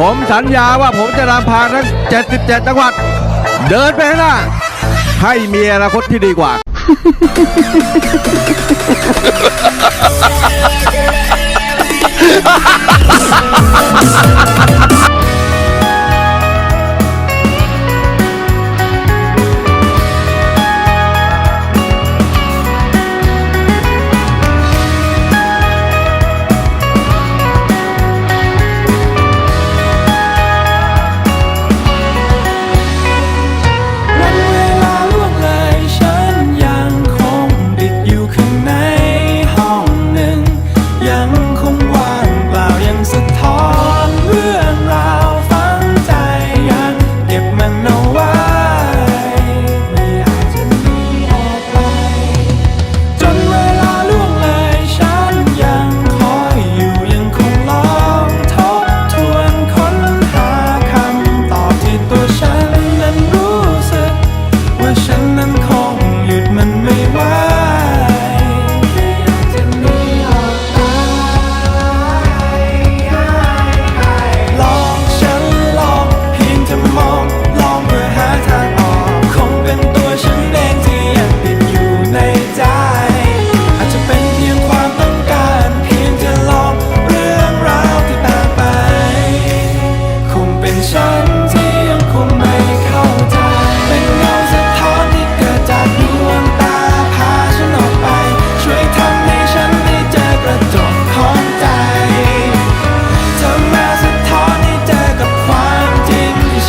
ผมสัญญาว่าผมจะนำพาทั้ง 77 จังหวัด เดินไปข้างหน้า ให้มีอนาคตที่ดีกว่า Ha ha ha ha ha!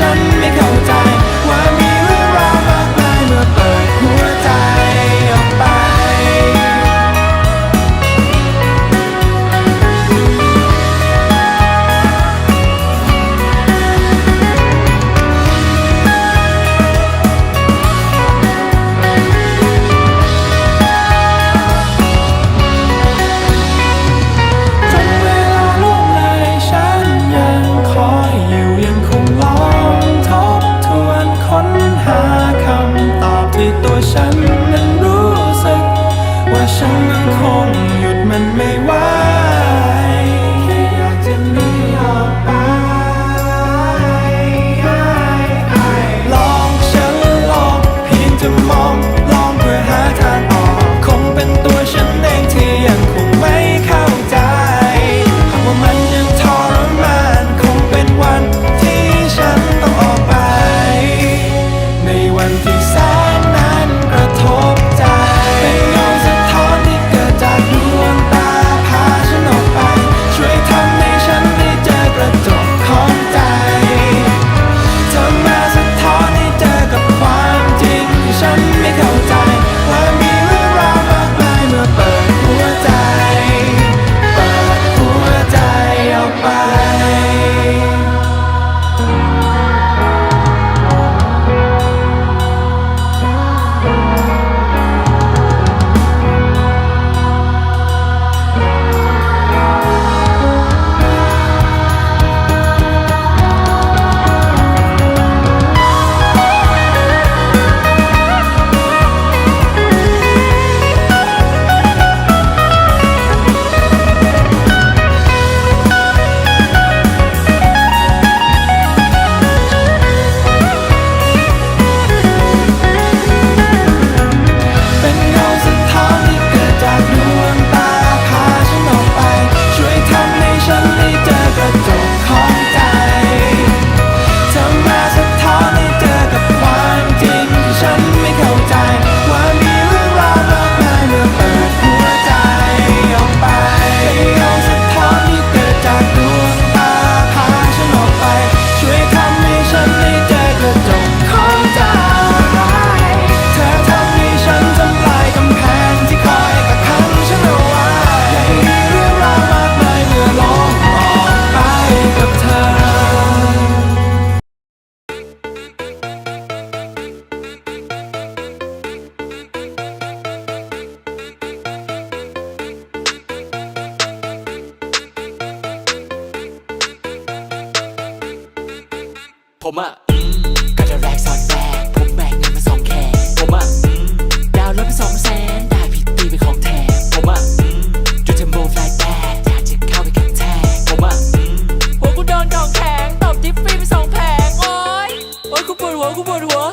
ฉันไม่เข้า 空 ผมอะก็จะแรกซอนแรกผมแบงเงินมาสองแค่ผมอะดาวรถไปสองแสนได้พิดตีเปของแท้ผมอะจุดเทมโบไฟลายแตกอยากจะเข้าไปกับแทงผมอะหัวกูโดนของแข็งตอบดิฟฟี่ไปสองแผงโอ้ยโอ้ยกูปวดหัวกูปวดหัว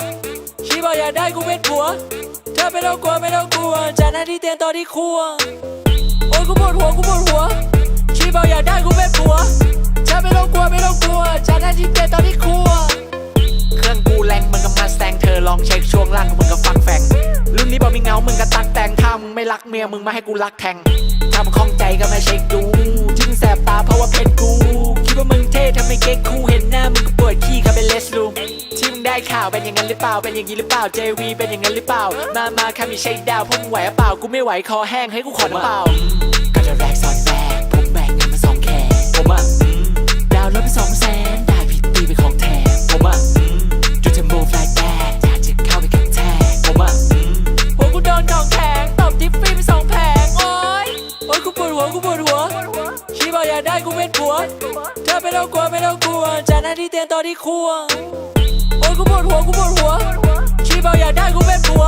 ชีบอกอยากได้กูเป็นผัวเธอไม่ต้องกลัวไม่ต้องกลัวจากนั้นที่เตียงตอนที่ครัวโอ้ยกูปวดหัวกูปวดหัวชีบอกอยากได้กูเป็นผัว เธอไม่ต้องกลัวไม่ต้องกลัวจากหน้าที่เตียงตอนที่ครัว เครื่องกูแรงมึงก็มาแซงเธอลองเช็คช่วงล่างของมึงก็ฟังแฟงรุ่นนี้บอกมีเงามึงก็ตักแต่งถ้ามึงไม่รักเมียมึงมาให้กูรักแทงถ้ามึงคล่องใจก็มาเช็คดูที่มึงแสบตาเพราะว่าเพชรกูคิดว่ามึงเท่ทำไมเก๊กคูเห็นหน้ามึงก็ปวดขี้เข้าไปเลสลูมที่มึงได้ข่าวเป็นอย่างนั้นหรือเปล่าเป็นอย่างนี้หรือเปล่า JV เป็นอย่างนั้นหรือเปล่า มามาค่ะมีเช็คดาวพวกมึงไหวหรือเปล่ากูไม่ไหวคอแห้งให้กูขอน้ำเปล่าก็จะแรกซ้อนแรกผมแบกเงินมาสองแขนผมอะ อืมดารถไปสองแสนได้ผิดตีไปของแถมผมอะอืมจุดเทมโบฟลายแดดอยากจะเข้าไปกันแทกผมอะอืมหัวกูโดนของแข็งตบทิฟฟี่ไปสองแผงโอ๊ยโอ๊ยกูปวดหัวกูปวดหัวชีบอกอยากได้กูเป็นผัวเธอไม่ต้องกลัวไม่ต้องกลัวจากหน้าที่เตียงตอนที่ครัวโอ๊ยกูปวดหัวกูปวดหัวชีบอกอยากได้กูเป็นผัว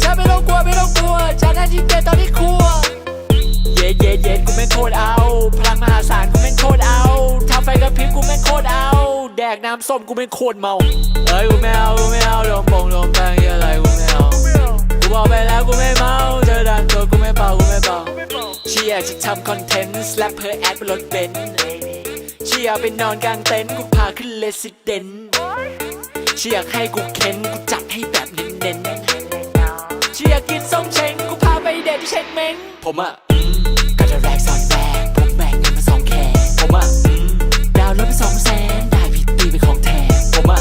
เธอไม่ต้องกลัวไม่ต้องกลัวจากหน้าที่เตียงตอนที่ครัว ย็ดเย็ดเย็ดกูแม่งโคตรเอา พลังมหาศาลกูแม่งโคตรเอาทำไฟกระพริบกูแม่งโคตรเอา แดกน้ำส้มกูแม่งโคตรเมาเอ้ยกูไม่เอากูไม่เอาลมปงลมแปงอะไรกูไม่เอากูบอกไปแล้วกูไม่เมาเธอดันตัวกูไม่เบากูไม่เบาเชียร์จะทำคอนเทนต์แลปเพอแอดบนรถเบนซ์เชียร์ไปนอนกลางเต็นท์กูพาขึ้นเลสิเดนเชียร์ให้กูเค้นกูจัดให้แบบเน้นๆเชียร์กินส้มเช้งกูพาไปเด็ดที่เช็คเม้งผมอะ ผมอะดาวรถไปสองแสนได้ผิดตีไปของแถมผมอะ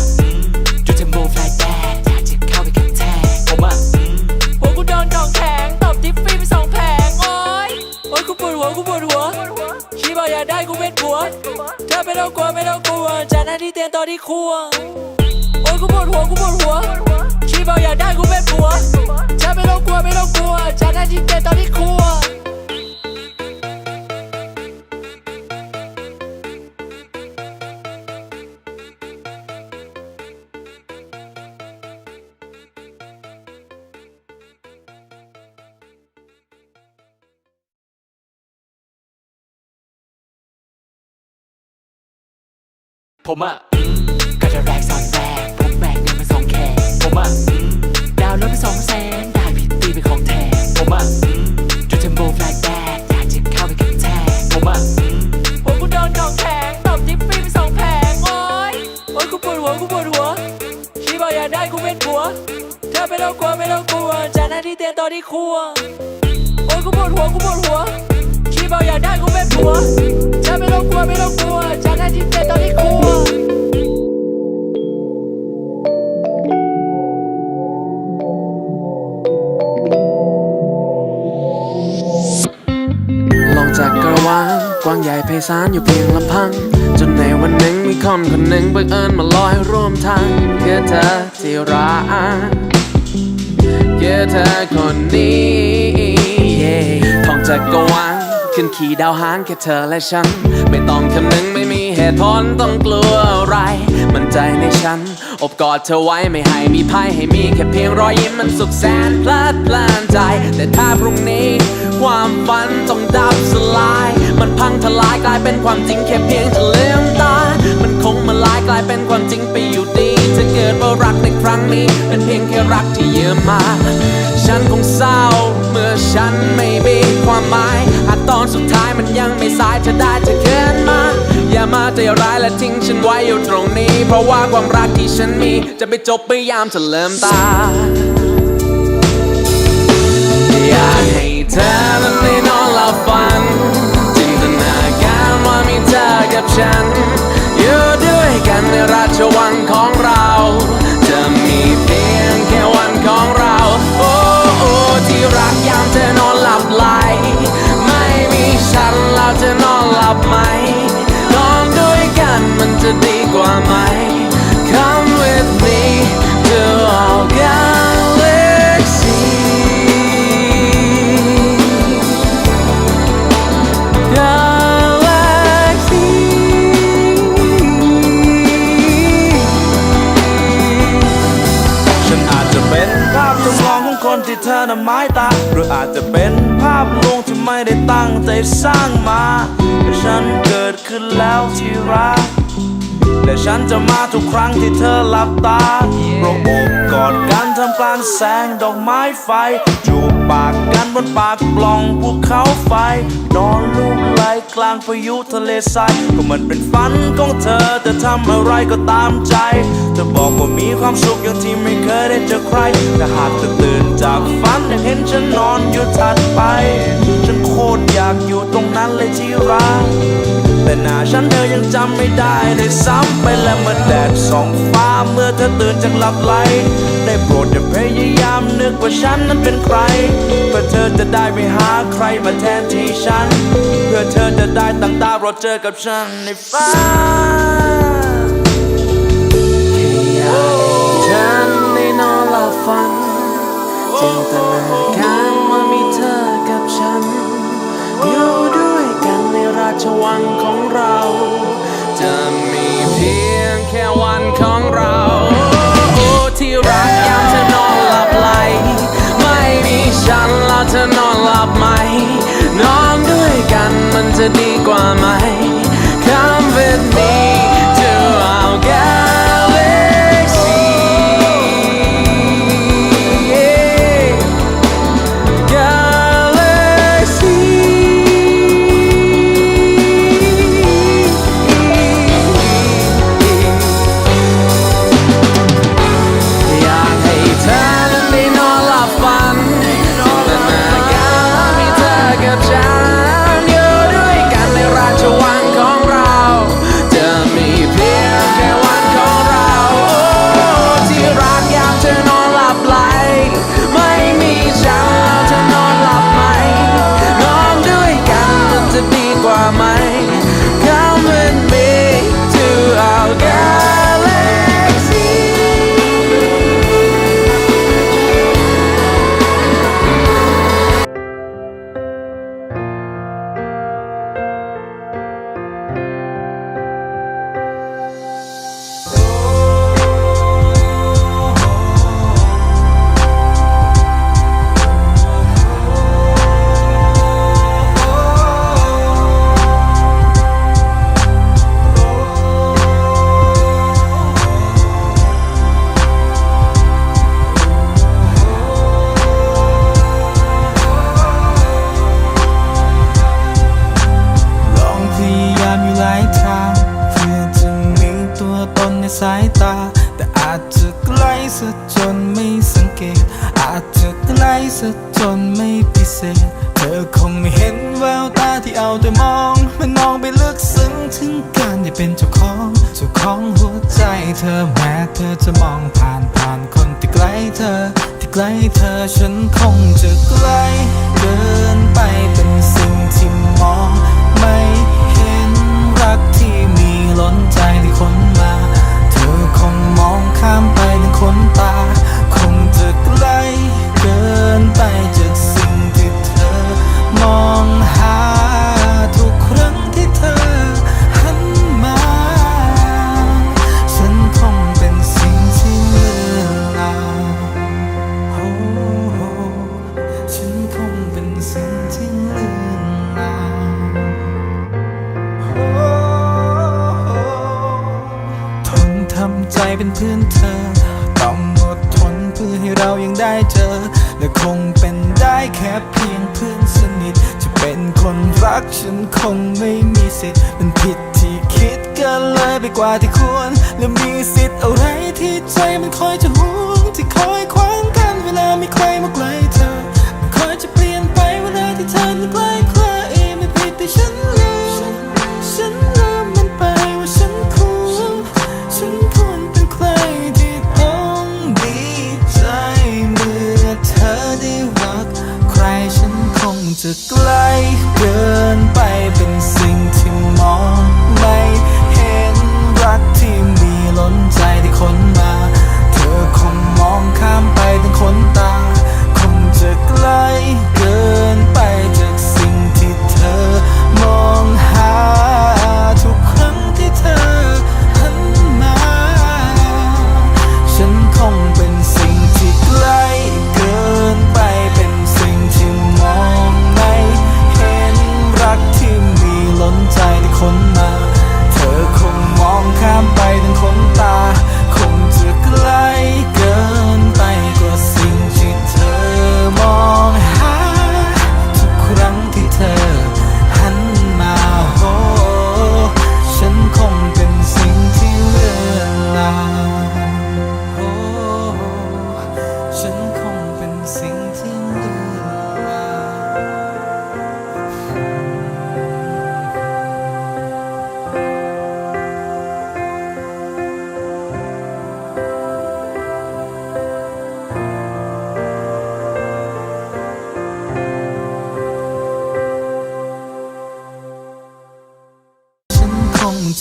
จุดเทมโบฟลายแดดอยากจะเข้าไปกันแทกผมอะหัวกูโดนของแข็งตบทิฟฟี่ไปสองแผงโอ๊ยโอ๊ยกูปวดหัวกูปวดหัวชีบอกอยากได้กูเป็นผัวเธอไม่ต้องกลัวไม่ต้องกลัวจากหน้าที่เตียงตอนที่ครัวโอ๊ยกูปวดหัวกูปวดหัวชีบอกอยากได้กูเป็นผัวเธอไผมอะอืมก็จะแรกซ้อนแรกผมแบกเงินมาสองแขนผมอะอืมดาวน์รถไปสองแสนได้ผิดตีไปของแถมผมอะอืมจุดเทมโบฟลายแดดอยากจะเข้าไปกันแทกผมอะอืมหัวกูโดนของแข็งตบทิฟฟี่ไปสองแผงโอ๊ยโอ๊ยกูปวดหัวกูปวดหัวชีบอกอยากได้กูเป็นผัว เธอไม่ต้องกลัวไม่ต้องกลัวจากหน้าที่เตียงตอนที่ครัวโอ๊ยกูปวดหัวกูปวดหัว บอกอยากได้กูเป็นผัวเธอไม่ต้องกลัวไม่ต้องกลัวจากหน้าที่เตียงตอนที่ครัวลองจากกระวางกว้างใหญ่ไพศาลอยู่เพียงลำพัง จนในวันหนึ่งมีคนคนหนึ่งบังเอิญมาลอยร่วมทางคือเธอที่รักคือเธอคนนี้ yeah ท่องจากกระวาง ขึ้นขี่ดาวหางแค่เธอและฉัน ไม่ต้องคำนึงไม่มีเหตุผลต้องกลัวอะไร มันใจในฉัน อบกอดเธอไว้ไม่ให้มีภัยให้มีแค่เพียงรอยยิ้มมันสุขแสนเพลิดเพลินใจ แต่ถ้าพรุ่งนี้ ความฝันต้องดับสลาย มันพังทลายกลายเป็นความจริงแค่เพียงจะเลื่อมตา มันคงมาลายกลายเป็นความจริงไปอยู่ดีถ้าเกิดว่ารักในครั้งนี้ เป็นเพียงแค่รักที่ยืมมา ฉันคงเศร้าเมื่อฉันไม่มีความหมาย อนสุดท้ายมันยังไม่สายจะได้จะเกินมา อย่ามาใจร้ายและทิ้งฉันไว้อยู่ตรงนี้ เพราะว่าความรักที่ฉันมี จะไปจบไปยามเธอเริ่มตา อยากให้เธอนั้นได้นอนหลับฝัน จินตนาการว่ามีเธอกับฉัน อยู่ด้วยกันในราชวังของเรา ไหมนอนด้วยกันมันจะดีกว่าไหม Come with me to our galaxy Galaxy ฉันอาจจะเป็นภาพจำลองของคนที่เธอน่ะหมายตา หรืออาจจะเป็นภาพลวงที่ไม่ได้ตั้งใจสร้างมา ขึ้นแล้วที่รัก และฉันจะมาทุกครั้งที่เธอหลับตาเราโอบกอดกันทำกลางแสงดอกไม้ไฟ จูบปากกันบนปากปล่องภูเขาไฟ นอนลูบไหลกลางพายุทะเลทรายก็มันเป็นฝันของเธอจะทำอะไรก็ตามใจ เธอบอกว่ามีความสุขอย่างที่ไม่เคยได้เจอใครแต่หากเธอตื่นจากฝันเห็นฉันนอนอยู่ถัดไป ฉันโคตรอยากอยู่ตรงนั้นเลยที่รัก แต่หน้าฉันเธอยังจำไม่ได้เลยซ้ำไปและเมื่อแดดส่องฟ้าเมื่อเธอตื่นจากหลับไหลได้โปรดอย่าพยายามนึกว่าฉันนั้นเป็นใคร เพื่อเธอจะได้ไปหาใครมาแทนที่ฉัน เพื่อเธอจะได้ตั้งตารอเจอกับฉันในฝันฉันได้นอนหลับฝันจินตนาการว่ามีเธอกับฉันอยู่ ชวังของเรา จะมีเพียงแค่วันของเราโอ้ที่รักยามเธอนอนหลับไหล ไม่มีฉันแล้วเธอนอนหลับไหม นอนด้วยกันมันจะดีกว่าไหม ม้เธอจะมองผ่านผ่านคนที่ไกลเธอ ที่ไกลเธอฉันคงจะไกลเกินไปเป็นสิ่งที่มอง ไม่เห็นรักที่มีล้นใจที่คนมา เธอคงมองข้ามไปถึงคนตา คงจะไกลเกินไปจากสิ่งที่เธอมองหา สิ่งที่ลือนลางทนทำใจเป็นเพื่อนเธอ ต้องอดทนเพื่อให้เรายังได้เจอ และคงเป็นได้แค่เพียงเพื่อนสนิท จะเป็นคนรักฉันคงไม่มีสิทธิ์มันผิดที่คิดเกินเลยไปกว่าที่ควร และมีสิทธิ์อะไรที่ใจมันคอยจะห่วงที่คอยขวางกันเวลามีใครมาใกล้เธอ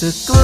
to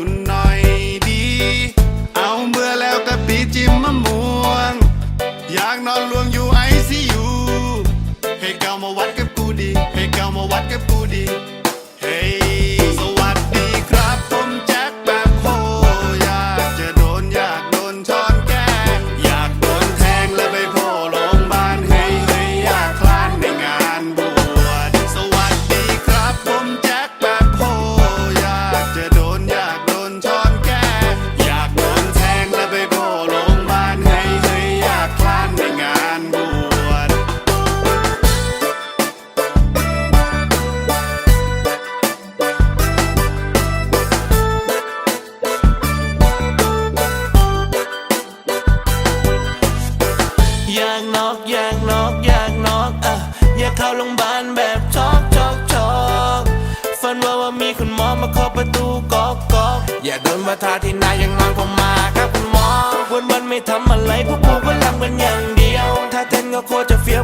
ตุนหน่อยดี เอาเบื่อแล้วกะปิจิ้มมะม่วง อยากนอนลวงอยู่ไอซียูให้เกามาวัดกับกูดี ให้เกามาวัดกับกูดี ไม่ทำอะไรพวกกูก็ลัเป็นอย่างเดียว ถ้าเต้นก็โคตรจะเฟี้ยว